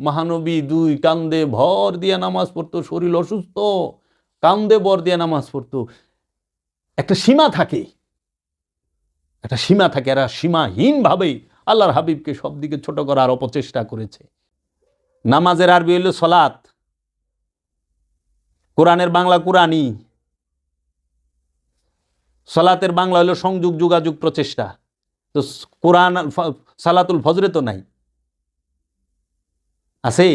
মহানবী দুই কান্দে ভর দিয়ে নামাজ পড়তো, শরীর অসুস্থ, কান্দে ভর দিয়ে নামাজ পড়তো। একটা সীমা থাকে, একটা সীমা থাকে, এরা সীমাহীনভাবেই আল্লাহর হাবিবকে সব দিকে ছোট করার অপচেষ্টা করেছে। নামাজের আরবি হইল সলাত কোরআনের বাংলা কোরআনই। সলাতের বাংলা হলো সংযোগ, যোগাযোগ, প্রচেষ্টা। তো কোরআন সালাতুল ফজরে তো নাই। আছে?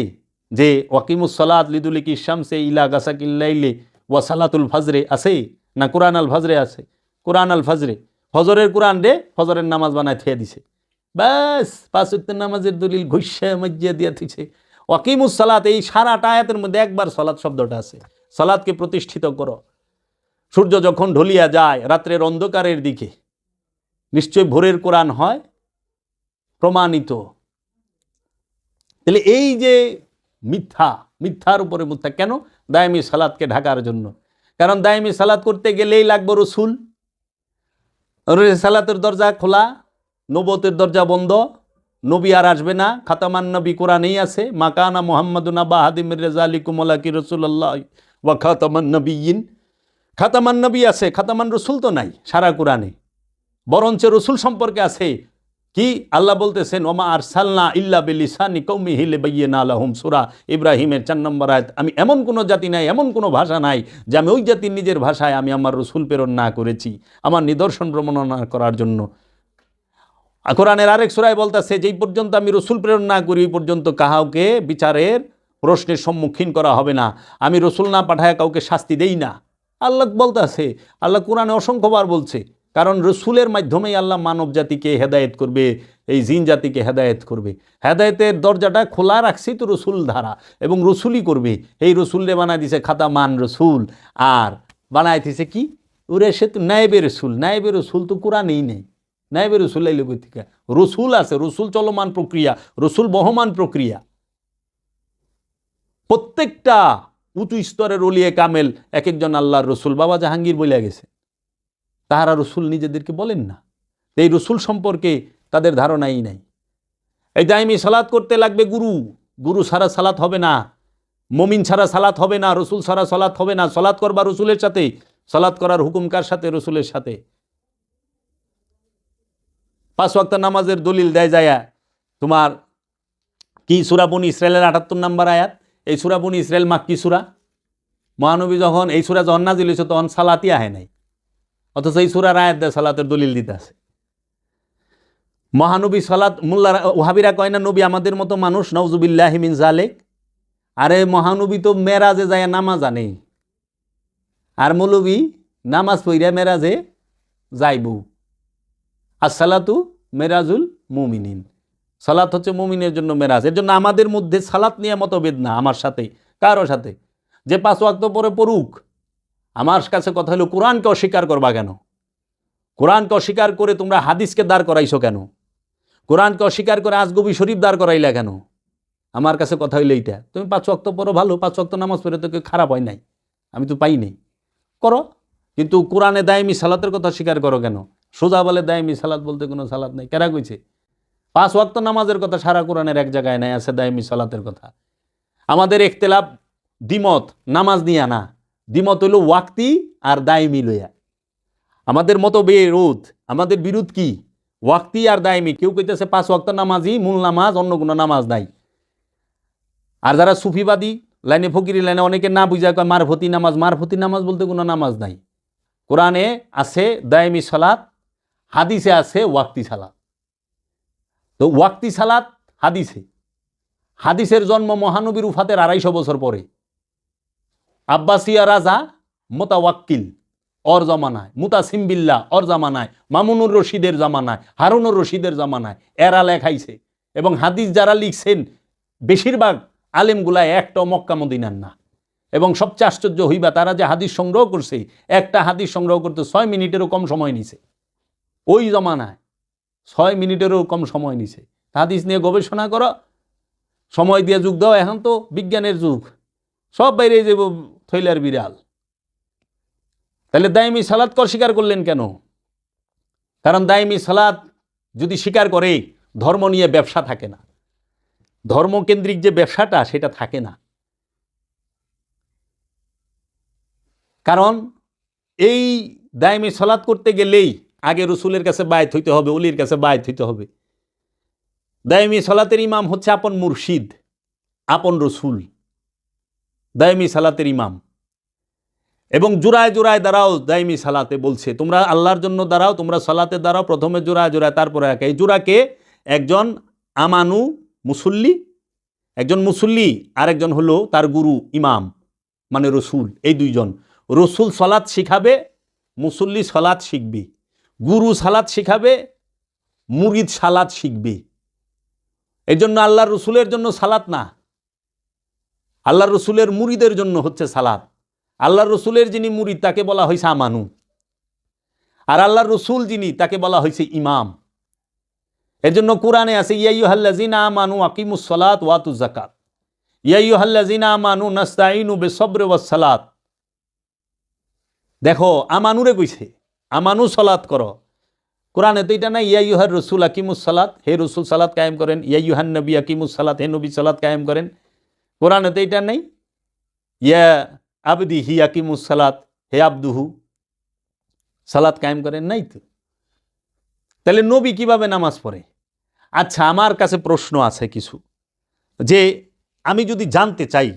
যে ওয়াকিমুস সালাত লিদুলিক ইসামসে ইলা গাসাকিল্লাইলে ওয়া সালাতুল ফজরে আছে না কোরআন আল ফজরে আছে? কোরআন আল ফজরে। ফজরের কোরআন রে ফজরের নামাজ বানায় থিয়ে দিছে। ব্যাস, পাঁচ উত্তর নামাজের দলিল ঘুষা, মজ্জিয়া দিয়া দিছে ওয়াকিমুস সালাত, এই সারাটা আয়াতের মধ্যে একবার সালাত শব্দটা আছে। সালাতকে প্রতিষ্ঠিত করো। সূর্য যখন ঢলিয়া যায়, রাত্রের অন্ধকারের দিকে নিশ্চয় ভোরের কোরআন হয় প্রমাণিত। তাহলে এই যে মিথ্যা, মিথ্যার উপরে মিথ্যা, কেন? দায়মি সালাদকে ঢাকার জন্য। কারণ দায়মি সালাদ করতে গেলেই লাগবে রসুল। সালাতের দরজা খোলা নবতের দরজা বন্ধ, নবী আর আসবে না। খাতামান নবী কোরআনেই আছে, মাকানা মোহাম্মদুনা বা হাদিমির রেজা আলী কুমলা কি রসুল্লাহ ওয়া খাতামান নবীন খাতামান নবী আছে, খাতামান রসুল তো নাই সারা কোরআনে। বরঞ্চ রসুল সম্পর্কে আছে কি? আল্লাহ বলতেছেন, ওমা আর সালনা ইল্লা বিলিসানি কৌমি হিলে বাইয়ে না আলহম সুরা। ইব্রাহিমের চার নম্বর আয়াত, আমি এমন কোনো জাতি নাই, এমন কোনো ভাষা নাই যে আমি ওই জাতির নিজের ভাষায় আমি আমার রসুল প্রেরণ না করেছি, আমার নিদর্শন ভ্রমণনা করার জন্য। কোরআনের আরেক সুরায় বলতেছে, যেই পর্যন্ত আমি রসুল প্রেরণ না করি, ওই পর্যন্ত কাহাকে বিচারের প্রশ্নের সম্মুখীন করা হবে না। আমি রসুল না পাঠায় কাউকে শাস্তি দেই না। আল্লাহ বলতেছে, আল্লাহ কোরআনে অসংখ্যবার বলছে কারণ রসুলের মাধ্যমেই আল্লাহ মানব জাতিকে হেদায়েত করবে, এই জিন জাতিকে হেদায়েত করবে। হেদায়েতের দরজাটা খোলা রাখছি তো রসুল ধারা এবং রসুলই করবে। এই রসুলরে বানায় দিছে খাতা মান রসুল। আর বানায় দিছে কি? ওরে সে তো নায়েবে রসুল। নায়েবে রসুল তো কোরআনেই নেই। নায়েবে রসুল আইল থেকে। রসুল আছে, রসুল চলমান প্রক্রিয়া, রসুল বহমান প্রক্রিয়া। প্রত্যেকটা উঁচু স্তরের অলিয়ে কামেল এক একজন আল্লাহর রসুল। বাবা জাহাঙ্গীর বলিয়া গেছে। তাহারা রসুল নিজেদেরকে বলেন না। এই রসুল সম্পর্কে তাদের ধারণাই নাই। এই দাইমি সালাত করতে লাগবে গুরু। গুরু সারা সালাত হবে না। মমিন ছাড়া সালাত হবে না। রসুল ছাড়া সালাত হবে না। সালাত করবা রসুলের সাথে। সালাত করার হুকুম কার সাথে? রসুলের সাথে। পাঁচ ওয়াক্ত নামাজের দলিল দেয় যায়া তোমার কি সুরাবনি ইসরায়েলের আটাত্তর নাম্বার আয়াত? এই সুরাবনি ইসরায়েল মাক্কি সুরা? মহানবী যখন এই সুরা যখন নাজিল তখন সালাতই আহে নাই। অথচ এই সুরার আয়াত দেয় সালাতের দলিল দিতে আছে। মহানবী সালাত মোল্লা ওহাবিরা কয় না, নবী আমাদের মতো মানুষ নওজুবিল্লাহ মিন জালেক আরে মহানবী তো মেরাজে যায় নামাজ আনে। আর মৌলবী নামাজ পইরা মেরাজে যাইব। আর সালাতু মেরাজুল মুমিনিন। সালাত হচ্ছে মুমিনের জন্য মেরাজ। এর জন্য আমাদের মধ্যে সালাত নিয়ে মতভেদ না আমার সাথে, কারও সাথে। যে পাঁচ ওয়াক্ত পরে পড়ুক আমার কাছে কথা হলো, কোরআনকে অস্বীকার করবা কেন? কোরআনকে অস্বীকার করে তোমরা হাদিসকে দাঁড় করাইছো কেন? কোরআনকে অস্বীকার করে আজগবি শরীফ দাঁড় করাইলা কেন? আমার কাছে কথা হইল এইটা। তুমি পাঁচ ওয়াক্ত পড়ো, ভালো। পাঁচ ওয়াক্ত নামাজ পড়ে তো কেউ খারাপ হয় নাই। আমি তো পাই নাই। করো। কিন্তু কোরআনে দায়মি সালাতের কথা স্বীকার করো কেন? সোজা বলে দায়মি সালাত বলতে কোনো সালাত নাই। কেরা কইছে? পাঁচ ওয়াক্ত নামাজের কথা সারা কোরআনের এক জায়গায় নাই, আছে দায়মি সালাতের কথা। আমাদের একতেলাপ দ্বিমত, নামাজ নিয়া না। দ্বিমত হইল ওয়াক্তি আর দায়মি লইয়া। আমাদের মতো বিরোধ, আমাদের বিরোধ কি? ওয়াক্তি আর দায়মি। কেউ কইতেছে পাঁচ ওয়াক্ত নামাজই মূল নামাজ, অন্য কোনো নামাজ নাই। আর যারা সুফিবাদী, লাইনে ফকিরি, লাইনে অনেকে না বুঝা কয় মারফতি নামাজ মারফতি নামাজ বলতে কোনো নামাজ নাই। কোরআনে আছে দায়মি সালাত, হাদিসে আছে ওয়াক্তি সালাত। তো ওয়াক্তি সালাত হাদিসে। হাদিসের জন্ম মহানবীর উফাতের আড়াইশো বছর পরে। আব্বাসিয়া রাজা মোতাওয়াক্কিল অর জমানায় জামানায় মুতাসিমবিল্লা অর জামানায়, মামুনুর রশিদের জামানায়, হারুনুর রশিদের জামানায় এরা লেখাইছে। এবং হাদিস যারা লিখছেন, বেশিরভাগ আলেমগুলা একটাও মক্কা মদিনার না। এবং সবচেয়ে আশ্চর্য হইবা, তারা যে হাদিস সংগ্রহ করছে, একটা হাদিস সংগ্রহ করতে ছয় মিনিটেরও কম সময় নিছে। ওই জমানায় ছয় মিনিটেরও কম সময় নিছে। হাদিস নিয়ে গবেষণা করো। সময় দিয়ে যুগ দাও, এখন তো বিজ্ঞানের যুগ। সব বাইরে যাব থৈলার বিড়াল। তাহলে দায়মি সালাদ কর স্বীকার করলেন কেন? কারণ দায়মি সালাদ যদি স্বীকার করে, ধর্ম নিয়ে ব্যবসা থাকে না। ধর্মকেন্দ্রিক যে ব্যবসাটা, সেটা থাকে না। কারণ এই দায়মি সলাৎ করতে গেলেই আগে রসুলের কাছে বায়ত হইতে হবে, অলির কাছে বায়ত হইতে হবে। দায়মি সলাতের ইমাম হচ্ছে আপন মুর্শিদ, আপন রসুল। দায়মি সালাতের ইমাম। এবং জোড়ায় জোড়ায় দাঁড়াও, দায়মি সালাতে বলছে, তোমরা আল্লাহর জন্য দাঁড়াও, তোমরা সালাতে দাঁড়াও, প্রথমে জোড়ায় জোড়ায়, তারপরে একে। এই জোড়াকে একজন আমানু মুসল্লি, একজন মুসল্লি আর একজন হলো তার গুরু, ইমাম মানে রসুল, এই দুইজন। রসুল সলাৎ শিখাবে, মুসল্লি সলাৎ শিখবে। গুরু সালাত শিখাবে, মুরিদ সালাত শিখবে। এই জন্য আল্লাহ রসুলের জন্য সালাত না। আল্লাহ রসুলের মুড়িদের জন্য হচ্ছে সালাত আল্লাহ রসুলের যিনি মুরিদ তাকে বলা হয়েছে আমানু। আর আল্লাহ রসুল যিনি, তাকে বলা হয়েছে ইমাম। এর জন্য কোরআনে আছে ইয়াইহাল্লাজিনা আমানু আকিমুস সালাত ওয়াতু জাকাত ইয়াইহাল্লাজিনা আমানু নাস্তাইনু বেসব্রে ওয়াসালাত দেখো, আমানুরে কইছে, আমানু সলাত করো। কোরআনে তো এটা না ইয়াইহার রসুল আকিমুস সালাত, হে রসুল সালাত কায়েম করেন। ইয়াইহান নবী আকিমুস সালাত, হে নবী সালাত কায়েম করেন। কোরআনে তো এটা নেই? ইয়া আবদি হি আকিমুস সালাত, হে আব্দুহু। সালাত কায়েম করেন নাই তো? তাহলে নবী কীভাবে নামাজ পড়ে? আচ্ছা আমার কাছে প্রশ্ন আছে কিছু। যে আমি যদি জানতে চাই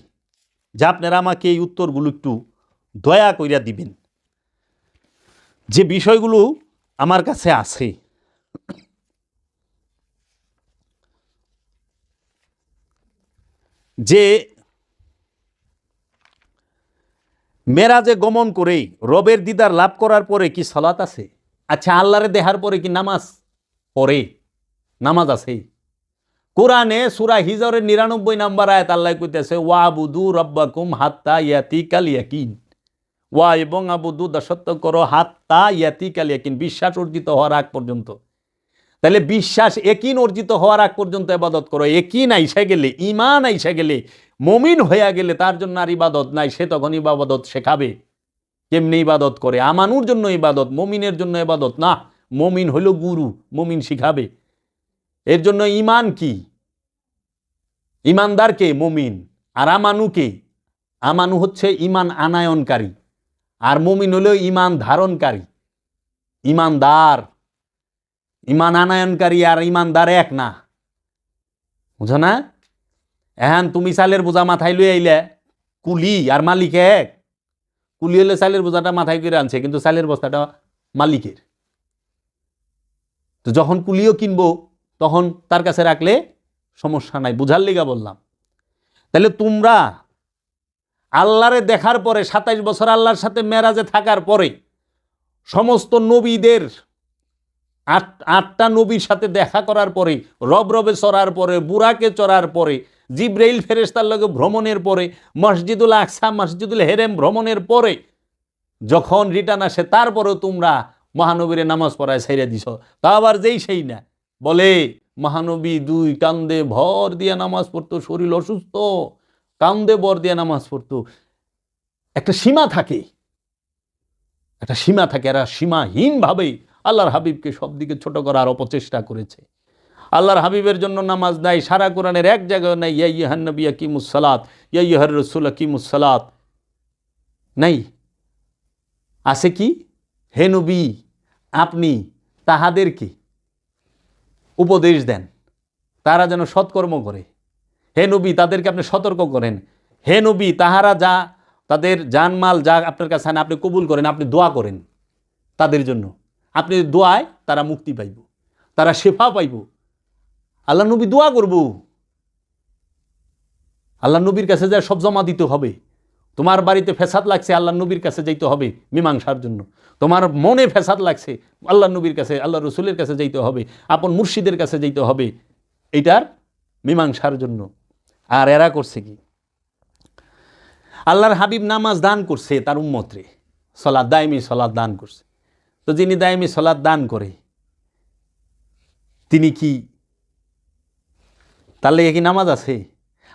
যে আপনারা আমাকে এই উত্তরগুলো একটু দয়া কইরা দিবেন। যে বিষয়গুলো আমার কাছে আছে যে মেরাজে গমন করেই রবের দিদার লাভ করার পরে কি সলাত আছে? আচ্ছা আল্লাহরে দেহার পরে কি নামাজ? পড়ে নামাজ আছে কোরআনে সুরা হিজরের নিরানব্বই নাম্বার আয়াত আল্লাহ কইতেছে ওয়া বুদু রব্বাকুম হাত্তা ইয়াতিকাল ইয়াকিন। ওয়া এবং আবুদু দাসত্ব করো, হাত্তা ইয়াতিকাল ইয়াকিন। বিশ্বাস অর্জিত হওয়ার আগ পর্যন্ত। তাহলে বিশ্বাস একিন অর্জিত হওয়ার আগ পর্যন্ত এবাদত করো। একিন আইসা গেলে ইমান আইসা গেলে, মমিন হইয়া গেলে তার জন্য আর ইবাদত নাই, সে তখন ইবাদত শেখাবে। কেমনি ইবাদত করে? আমানুর জন্য ইবাদত, মমিনের জন্য ইবাদত? না, মমিন হইল গুরু, মমিন শিখাবে। এর জন্য ইমান কি? ইমানদারকে মমিন। আর আমানুকে আমানু হচ্ছে ইমান আনায়নকারী। আর মমিন হলেও ইমান ধারণকারী। ইমানদার ইমান আনায়নকারী আর ইমানদার এক না। বুঝো না? এখন তুমি চালের বোঝা মাথায় লই আইলে কুলি আর মালিক এক। কুলি হলে চালের বোঝাটা মাথায় করে আনছে, কিন্তু চালের বস্তাটা মালিকের। তো যখন কুলিও কিনবো, তখন তার কাছে রাখলে সমস্যা নাই, বুঝার লিগা বললাম। তাহলে তোমরা আল্লাহরে দেখার পরে সাতাইশ বছর আল্লাহর সাথে মেরাজে থাকার পরে সমস্ত নবীদের আট, আটটা নবীর সাথে দেখা করার পরে, রব রবে চড়ার পরে বুড়াকে চড়ার পরে, জিব্রাইল ফেরেস্তার লগে ভ্রমণের পরে, মসজিদুল আকসা, মসজিদুল হেরেম ভ্রমণের পরে, যখন রিটার্ন আসে, তারপরেও তোমরা মহানবীরে নামাজ পড়ায় ছেড়ে দিছ। তা আবার যেই সেই না। বলে, মহানবী দুই কান্দে ভর দিয়ে নামাজ পড়তো, শরীর অসুস্থ। কান্দে বর দিয়ে নামাজ পড়তো। একটা সীমা থাকে। একটা সীমা থাকে এরা সীমাহীনভাবেই আল্লাহর হাবিবকে সব দিকে ছোট করার অপচেষ্টা করেছে। আল্লাহর হাবিবের জন্য নামাজ নাই, সারা কোরআনের এক জায়গায় নাই, ইয়া ইয়াইহান নবী আকিমুসালাত ইয়াইহার রসুল আকিমুসালাত নাই। আছে কি? হে নবী, আপনি তাহাদেরকে উপদেশ দেন। তারা যেন সৎকর্ম করে। হে নবী, তাদেরকে আপনি সতর্ক করেন। হে নবী, তাহারা যা, তাদের জানমাল যা আপনার কাছে আপনি কবুল করেন, আপনি দোয়া করেন তাদের জন্য। আপনি দোয়ায় তারা মুক্তি পাইব, তারা শেফা পাইব। আল্লাহ নবী দোয়া করব। আল্লাহ নবীর কাছে যা সব জমা দিতে হবে। তোমার বাড়িতে ফেসাদ লাগছে, আল্লাহ নবীর কাছে যাইতে হবে মীমাংসার জন্য। তোমার মনে ফেসাদ লাগছে, আল্লাহ নবীর কাছে, আল্লাহ রসুলের কাছে যাইতে হবে, আপন মুর্শিদের কাছে যাইতে হবে। এইটার মীমাংসার জন্য। আর এরা করছে কি? আল্লাহর হাবিব নামাজ দান করছে তার উম্মতরে। সলাদ, দায়মি সলাদ দান করছে। তো যিনি দায়মি সলাদ দান করে, তিনি কি তার লেগে কি নামাজ আছে?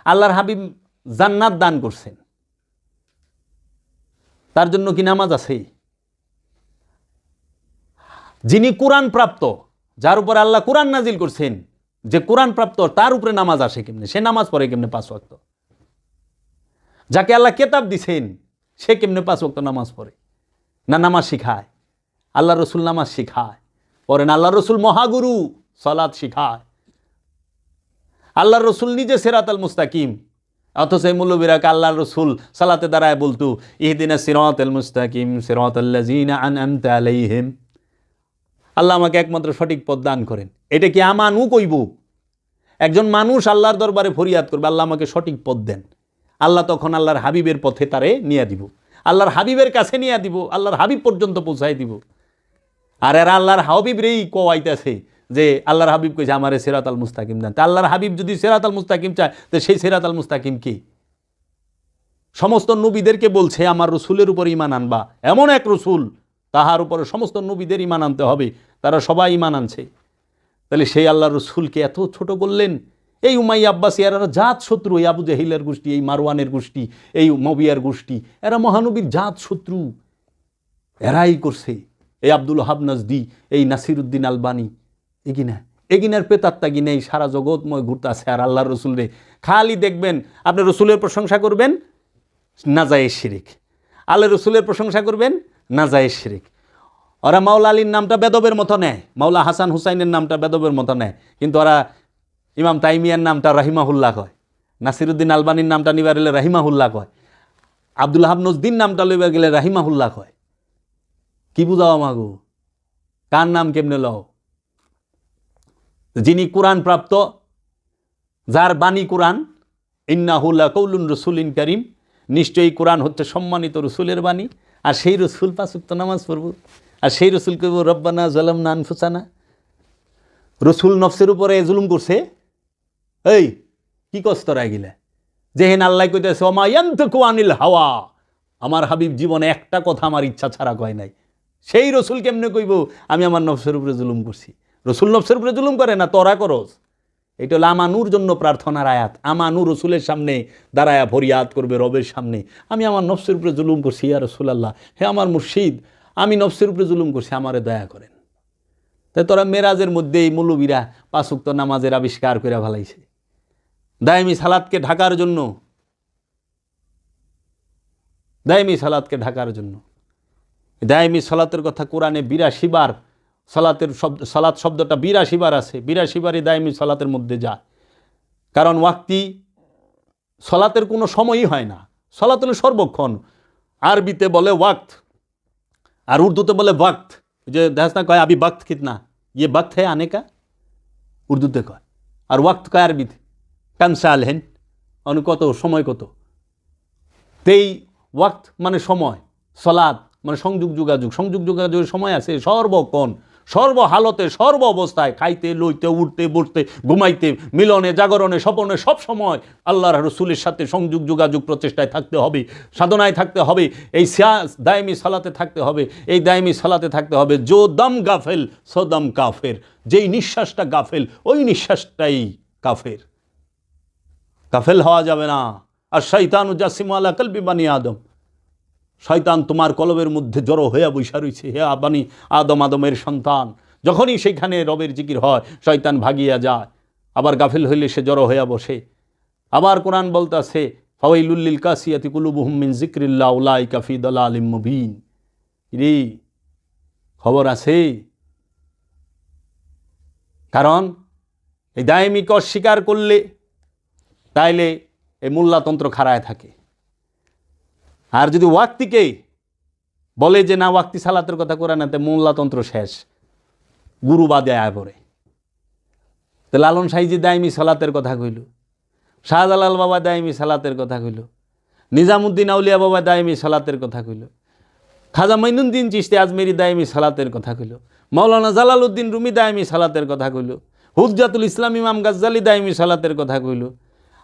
আল্লাহর হাবিব জান্নাত দান করছেন। তার জন্য কি নামাজ আছে? যিনি কোরআন প্রাপ্ত, যার উপর আল্লাহ কোরআন নাজিল করছেন, যে কোরআন প্রাপ্ত, তার উপরে নামাজ আসে কেমনে? সে নামাজ পড়ে কেমনে পাঁচ ওয়াক্ত? যাকে আল্লাহ কেতাব দিছেন, সে কেমনে পাঁচ ওয়াক্ত নামাজ পড়ে? না নামাজ শিখায়? আল্লাহ রসুল নামাজ শিখায়। পরেন আল্লাহ রসুল মহাগুরু সলাদ শিখায়। আল্লাহ রসুল নিজে সেরাত আল মুস্তাকিম। অথচ এই মুল্লবীরাকে আল্লাহ রসুল সালাতে দাঁড়ায় বলতো, ইহদিনা সিরাত আল মুস্তাকিম সিরাত আল্লাজিনা আল্লাহ আমাকে একমাত্র সঠিক পথ দান করেন। এটা কি আমানু কইব? একজন মানুষ আল্লাহর দরবারে ফরিয়াদ করবে, আল্লাহ আমাকে সঠিক পথ দেন। আল্লাহ তখন আল্লাহর হাবিবের পথে তারে নিয়ে দিব। আল্লাহর হাবিবের কাছে নিয়ে দিব, আল্লাহর হাবিব পর্যন্ত পৌঁছাই দিব। আর এরা আল্লাহর হাবিব রেই কোয়াইতেছে যে আল্লাহর হাবিব কইছে, আমারে সেরাত আল মুস্তাকিম দেন। তা আল্লাহর হাবিব যদি সেরাত আল মুস্তাকিম চায়, তো সেই সেরাত আল মুস্তাকিম কি? সমস্ত নবীদেরকে বলছে, আমার রসুলের উপর ইমান আনবা। এমন এক রসুল, তাহার উপরে সমস্ত নবীদের ইমান আনতে হবে, তারা সবাই ইমান আনছে। তাহলে সেই আল্লাহ রসুলকে এত ছোট করলেন এই উমাই আব্বাস, এরা জাত শত্রু, এই আবু জাহিলের গোষ্ঠী, এই মারওয়ানের গোষ্ঠী, এই মবিয়ার গোষ্ঠী, এরা মহানবীর জাত শত্রু, এরাই করছে। এই আব্দুল হাবনাজদি এই নাসির উদ্দিন আলবানি, এগিনা, এগিনার পেতাত্তা গিনে এই সারা জগৎময় ঘুরতে আছে আর আল্লাহ রসুল রে। খালি দেখবেন, আপনি রসুলের প্রশংসা করবেন, না যায় শিরিক। আল্লাহ রসুলের প্রশংসা করবেন, না যায় শিরিক। ওরা মাওলা আলীর নামটা বেদবের মতো নেয়, মাওলা হাসান হুসাইনের নামটা বেদবের মতো নেয়, কিন্তু ওরা ইমাম তাইমিয়ার নামটা রাহিমাহুল্লাহ কয়, নাসিরুদ্দিন আলবানির নামটা নিবার গেলে রাহিমাহুল্লাহ কয়, আব্দুল হাবনজদ্দিন নামটা লইবার গেলে রাহিমাহুল্লাহ কয়। কি বুঝাও মাগু কার নাম কেমনে লও? যিনি কোরআন প্রাপ্ত, যার বাণী কোরআন ইন্নাহুল্লাহ কৌলুন রসুলিন করিম, নিশ্চয়ই কোরআন হচ্ছে সম্মানিত রসুলের বাণী, আর সেই রসুল পাঁচুক্ত নামাজ পড়ব, আর সেই রসুল কইব, রব্বানা জলম না আনফুসানা। রসুল নফসের উপরে জুলুম করছে। এই, কি কষ্ট রাগিলে যেহেন আল্লাহ কইতেছে অমায়ন্তকু আনিল হাওয়া। আমার হাবিব জীবনে একটা কথা আমার ইচ্ছা ছাড়া কয় নাই। সেই রসুল কেমনে কইব? আমি আমার নফসের উপরে জুলুম করছি। রসুল নফসের উপরে জুলুম করে না? তরা করস। এটা হলো আমানুর জন্য প্রার্থনার আয়াত। আমানু রসুলের সামনে দাঁড়ায়া ফরিয়াদ করবে রবের সামনে। আমি আমার নফসের উপরে জুলুম করছি, ইয়া রসুল আল্লাহ হে আমার মুর্শিদ, আমি নফসের উপরে জুলুম করছি, আমারে দয়া করেন। তাই তোরা মেরাজের মধ্যে এই মৌলবীরা পাঁচুক্ত নামাজের আবিষ্কার করে ভালাইছে দায়মি সালাদকে ঢাকার জন্য। দায়মি সালাদকে ঢাকার জন্য। দায়মি সালাতের কথা কোরআনে বিরাশি বার সালাতের শব্দ সালাত শব্দটা বিরাশি বার আছে, বিরাশি বারই দায়মি সালাতের মধ্যে যায়। কারণ ওয়াক্তি সলাতের কোনো সময়ই হয় না। সলাত হলো সর্বক্ষণ। আরবিতে বলে ওয়াক্ত, আর উর্দুতে বলে ওয়াক্ত। যে দেখাস না কয়, আবি বক্ত কিতনা? ইয়ে বক্ত হ্যাঁ আনে কা? উর্দুতে কয়। আর ওয়াক্ত কয় আরবিতে? কামসাল হেন অনু কত? সময় কত? তেই ওয়াক্ত মানে সময়। সলাদ মানে সংযোগ যোগাযোগ, সংযোগ যোগাযোগের সময় আছে, সর্বক্ষণ, সর্বহালতে সর্ব অবস্থায় খাইতে, লইতে, উঠতে, বসতে, ঘুমাইতে, মিলনে, জাগরণে, স্বপনে সব সময় আল্লাহর রসুলের সাথে সংযোগ যোগাযোগ প্রচেষ্টায় থাকতে হবে, সাধনায় থাকতে হবে, এই দায়মি সালাতে থাকতে হবে, এই দায়মি সালাতে থাকতে হবে, জো দম গাফেল সদম কাফের, যেই নিঃশ্বাসটা গাফেল, ওই নিঃশ্বাসটাই কাফের। কাফেল হওয়া যাবে না। আর শৈতান জাসিম আলা কলবি বানি আদম। শয়তান তোমার কলবের মধ্যে জড়ো হইয়া বৈশা রইছে। হে আবানি আদম আদমের সন্তান, যখনই সেইখানে রবের জিকির হয়, শয়তান ভাগিয়া যায়। আবার গাফিল হইলে সে জড়ো হইয়া বসে। আবার কোরআন বলতাছে ফাওয়াইলুল্লিল কাসিয়াতি কুলুবুহুম জিক্রিল্লা উলাই উলাইকা ফি দালালিম মুবিন। রে খবর আছে? কারণ এই দায়মিক অস্বীকার করলে তাইলে এই মোল্লাতন্ত্র খাড়ায় থাকে। আর যদি ওয়াক্তিকে বলে যে, না, ওয়াক্তি সালাতের কথা করে না তে মোল্লাতন্ত্র শেষ, গুরু বাদে আয় পড়ে। তো লালন সাইজি দায়মি সালাতের কথা কইল, শাহজালাল বাবা দায়মি সালাতের কথা কইল, নিজামুদ্দিন আউলিয়া বাবা দায়মি সালাতের কথা কইল, খাজা মঈনুদ্দিন চিস্তি আজমেরি দায়মি সালাতের কথা কইল, মাওলানা জালালউদ্দিন রুমি দায়মি সালাতের কথা কইল হুজাতুল ইসলাম ইমাম গাজ্জালি দায়মি সালাতের কথা কইল,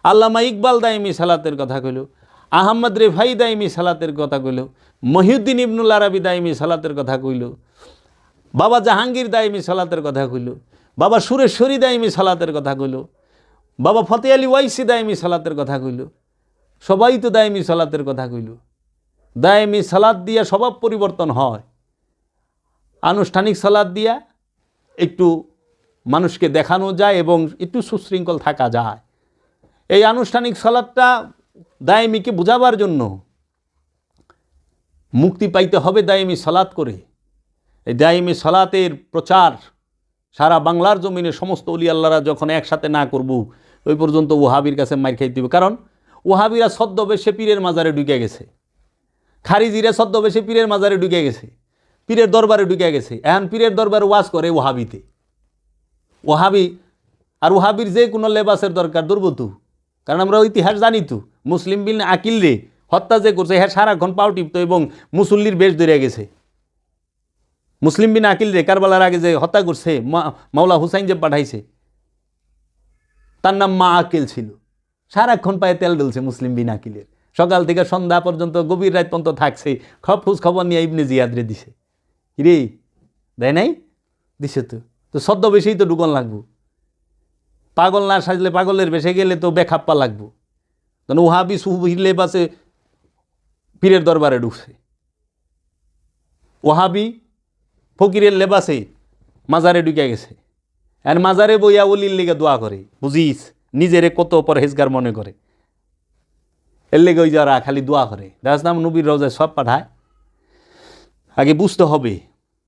আল্লামা ইকবাল দায়মি সালাতের কথা কইল আহমদ রেফাই দায়মি সালাতের কথা কইল, মহিউদ্দিন ইবনুল আরবি দায়মি সালাতের কথা কইল, বাবা জাহাঙ্গীর দায়মি সালাতের কথা কইল, বাবা সুরেশ্বরী দায়মি সালাতের কথা কইল, বাবা ফতে আলী ওয়াইসি দায়মি সালাতের কথা কইল, সবাই তো দায়মি সালাতের কথা কইল। দায়মি সালাদ দিয়া স্বভাব পরিবর্তন হয়। আনুষ্ঠানিক সালাদ দিয়া একটু মানুষকে দেখানো যায় এবং একটু সুশৃঙ্খল থাকা যায়। এই আনুষ্ঠানিক সালাদটা দায়েমিকে বোঝাবার জন্য মুক্তি পাইতে হবে দায়েমি সালাত করে। এই দায়েমি সালাতের প্রচার সারা বাংলার জমিনে সমস্ত অলি আল্লাহরা যখন একসাথে না করব, ওই পর্যন্ত ওহাবির কাছে মার খাইতে হবে কারণ ওহাবিরা ছদ্মবেশে পীরের মাজারে ঢুকে গেছে। খারিজিরা ছদ্মবেশে পীরের মাজারে ঢুকে গেছে। পীরের দরবারে ঢুকে গেছে। এখন পীরের দরবারে ওয়াজ করে ওহাবিতে। ওহাবি আর ওহাবির যে কোনো লেবাসের দরকার দুর্বতু কারণ আমরা ইতিহাস জানি তো। মুসলিম বিন আকিল রে, হত্যা যে করছে হ্যাঁ সারাক্ষণ পাও টিপতো এবং মুসল্লির বেশ ধরে গেছে। মুসলিম বিন আকিল রে, কারবালার আগে যে হত্যা করছে মাওলা হুসাইন যে পাঠাইছে, তার নাম মা আকিল ছিল। সারাক্ষণ পায়ে তেল ডলছে মুসলিম বিন আকিলের। সকাল থেকে সন্ধ্যা পর্যন্ত গভীর রাত পর্যন্ত থাকছে খব খোঁজ খবর নিয়ে ইবনে জিয়াদরে দিছে। রে দেয় নাই? দিছে তো। তো সদ্য বেশিই তো ঢুকন লাগবো। পাগল না সাজলে পাগলের বেশে গেলে তো বেখাপ্পা লাগবো। তখন ওহাবি সুহিলে বাসে পীরের দরবারে ঢুকছে। ওহাবি ফকিরের লেবাসে মাজারে ঢুকে গেছে। আর মাজারে বইয়া ওলির লেগে দোয়া করে, বুঝিস, নিজেরে কত পরহেজগার মনে করে। এর লেগে ওই যারা খালি দোয়া করে দাস নাম নবীর রোজায় সব পাঠায়। আগে বুঝতে হবে